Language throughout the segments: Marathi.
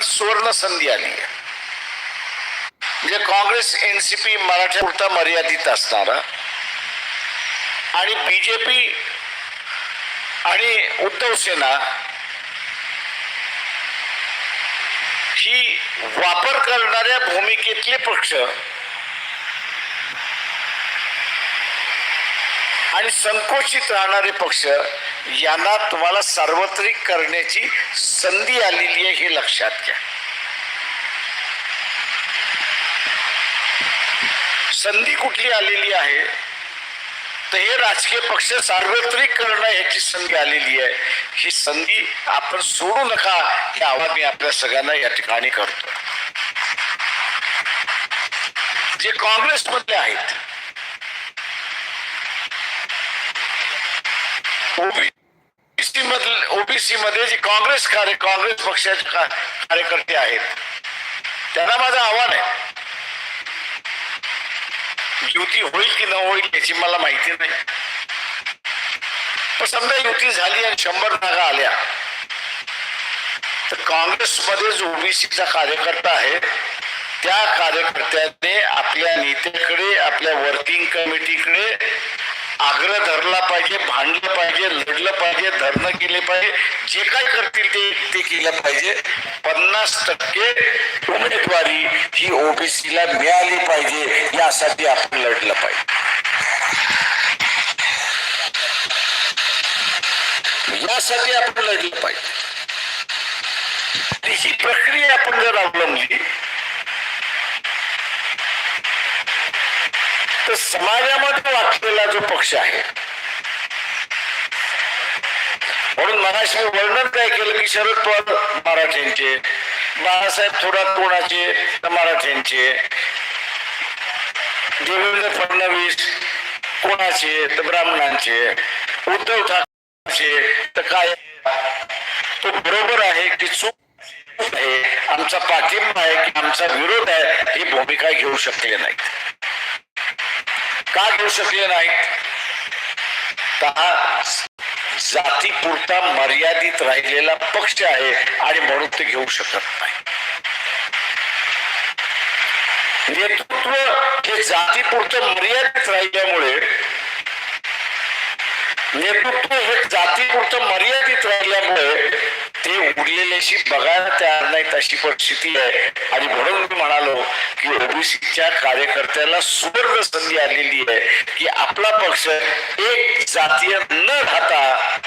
पण सुवर्ण संधी आली आहे. म्हणजे काँग्रेस एनसीपी मराठ्यापुरता मर्यादित असणारा आणि बीजेपी आणि उद्धव सेना ही वापर करणाऱ्या भूमिकेतले पक्ष आणि संकोचित राहणारे पक्ष यांना तुम्हाला सार्वत्रिक करण्याची संधी आलेली आहे हे लक्षात घ्या. संधी कुठली आलेली आहे? तर हे राजकीय पक्ष सार्वत्रिक करणं याची संधी आलेली आहे. ही संधी आपण सोडू नका हे आवाज मी आपल्या सगळ्यांना या ठिकाणी करतो जे काँग्रेसमधले आहेत ओबीसी मधले ओबीसी मध्ये जे काँग्रेस कार्य काँग्रेस पक्षाचे कार्यकर्ते आहेत त्यांना माझं आव्हान आहे. युती होईल की न होईल याची मला माहिती नाही. पण समजा युती झाली आणि शंभर जागा आल्या तर काँग्रेसमध्ये जो ओबीसीचा कार्यकर्ता आहे त्या कार्यकर्त्याने आपल्या नेत्याकडे आपल्या वर्किंग कमिटीकडे आग्रह धरला पाहिजे भांडलं पाहिजे लढलं पाहिजे धरणं केले पाहिजे जे काय करतील ते ते केलं पाहिजे. पन्नास टक्के उमेदवारी ही ओबीसीला मिळाली पाहिजे यासाठी आपण लढलं पाहिजे. यासाठी आपण लढलं पाहिजे. ही प्रक्रिया आपण जर अवलंबली तर समाजामध्ये वाचलेला जो पक्ष आहे. म्हणून मगाशी मी वर्णन काय केलं की शरद पवार मराठ्यांचे बाळासाहेब थोरात कोणाचे तर मराठ्यांचे देवेंद्र फडणवीस कोणाचे तर ब्राह्मणांचे उद्धव ठाकरे तर काय तो बरोबर आहे की चूक आहे आमचा पाठिंबा आहे की आमचा विरोध आहे ही भूमिका घेऊ शकले नाही का घेऊ शकले नाहीत तर जातीपुरता मर्यादित राहिलेला पक्ष आहे आणि म्हणून ते घेऊ शकत नाही. नेतृत्व हे जातीपुरतं मर्यादित राहिल्यामुळे नेतृत्व हे जातीपुरतं मर्यादित राहिल्यामुळे ते उरलेल्याशी बघायला तयार नाहीत अशी परिस्थिती आहे. आणि म्हणून मी म्हणालो की ओबीसीच्या कार्यकर्त्याला सुवर्ण संधी आलेली आहे की आपला पक्ष एक जातीय न राहता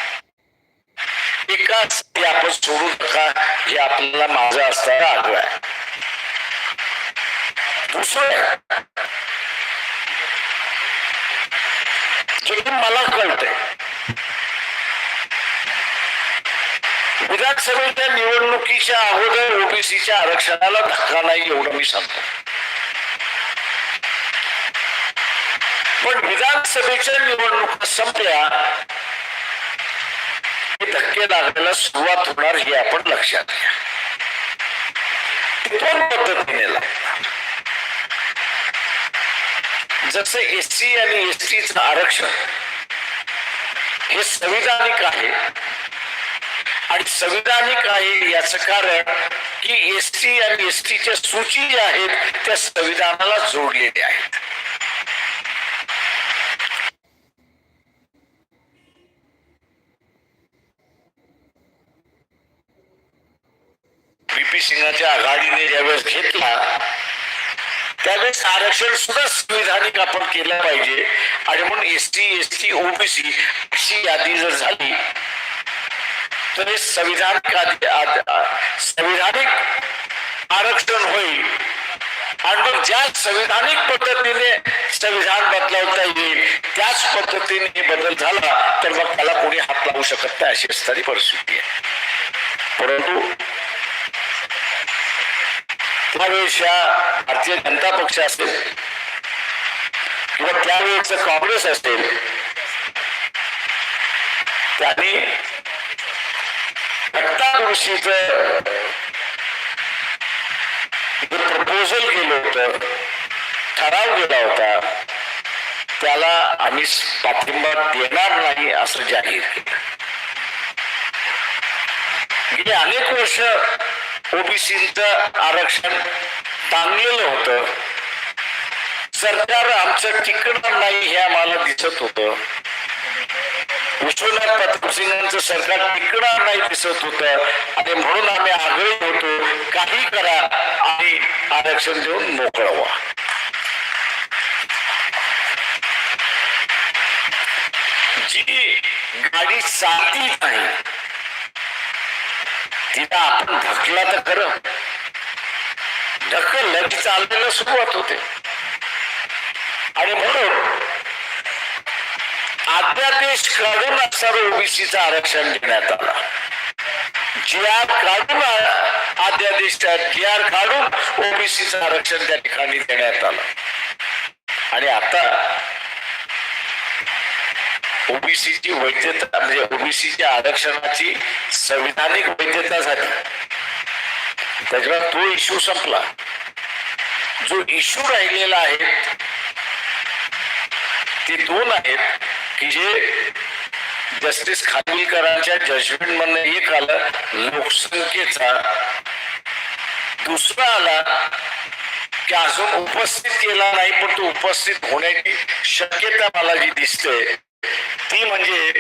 एकाच ते आपण सोडू नका हे आपल्याला माझं असताना आग्रह आहे. दुसरं जे की मला कळतंय विधानसभेच्या निवडणुकीच्या अगोदर ओबीसीच्या आरक्षणाला धक्का नाही एवढं मी सांगतो. पण विधानसभेच्या निवडणुका संपल्या धक्के लागायला सुरुवात होणार हे आपण लक्षात घ्या. दोन पद्धतीने लागणार. जसं एससी आणि एसटीचं आरक्षण हे संविधानिक आहे आणि संविधानिक आहे याच कारण की एस टी आणि एस टीच्या सूची ज्या आहेत त्या संविधानाला जोडलेल्या आहेत. बीपी सिंगाच्या आघाडीने ज्यावेळेस घेतला त्यावेळेस आरक्षण सुद्धा संविधानिक आपण केलं पाहिजे. आणि म्हणून S T S T OBC अशी यादी जर झाली तर संविधान संविधानिक संविधानिक आरक्षण होईल आणि मग ज्या संविधानिक पद्धतीने संविधान बदलवता येईल त्याच पद्धतीने हे बदल झाला तर मग त्याला कोणी हात लावू शकत नाही अशी असणारी परिस्थिती आहे. परंतु त्यावेळेस या भारतीय जनता पक्ष असेल किंवा त्यावेळेच काँग्रेस असेल त्यांनी घटनादुरुस्तीच प्रपोजल केलं होतं ठराव गेला होता त्याला आम्ही पाठिंबा देणार नाही असं जाहीर केलं. गेली अनेक वर्ष ओबीसीच आरक्षण टांगलेलं होतं. सरकार आमचं टिकणार नाही हे आम्हाला दिसत होतं. विश्वनाथ प्रतापसिंगांचं सरकार टिकणार नाही दिसत होतं. आणि म्हणून आम्ही आग्रही होतो काही करा आणि आरक्षण देऊन मोकळवा. जी गाडी चालती नाही तिला आपण ढकला तर खरं. ढकललं की चालण्याला सुरुवात होते. आणि म्हणून अध्यादेश काढून सर्व ओबीसीचं आरक्षण देण्यात आला. जी आर काढून अध्यादेश जी आर काढून ओबीसीचं आरक्षण त्या ठिकाणी देण्यात आलं. आणि आता ओबीसीची वैधता म्हणजे ओबीसीच्या आरक्षणाची संविधानिक वैधता झाली. त्याच्यामुळे तो इश्यू संपला. जो इश्यू राहिलेला आहे ते दोन आहेत. की जे जस्टिस खानविलकरांच्या जजमेंट मधनं एक आलं लोकसंख्येचा. दुसरा आला की अजून उपस्थित केला नाही पण तो उपस्थित होण्याची शक्यता मला जी दिसते. ती म्हणजे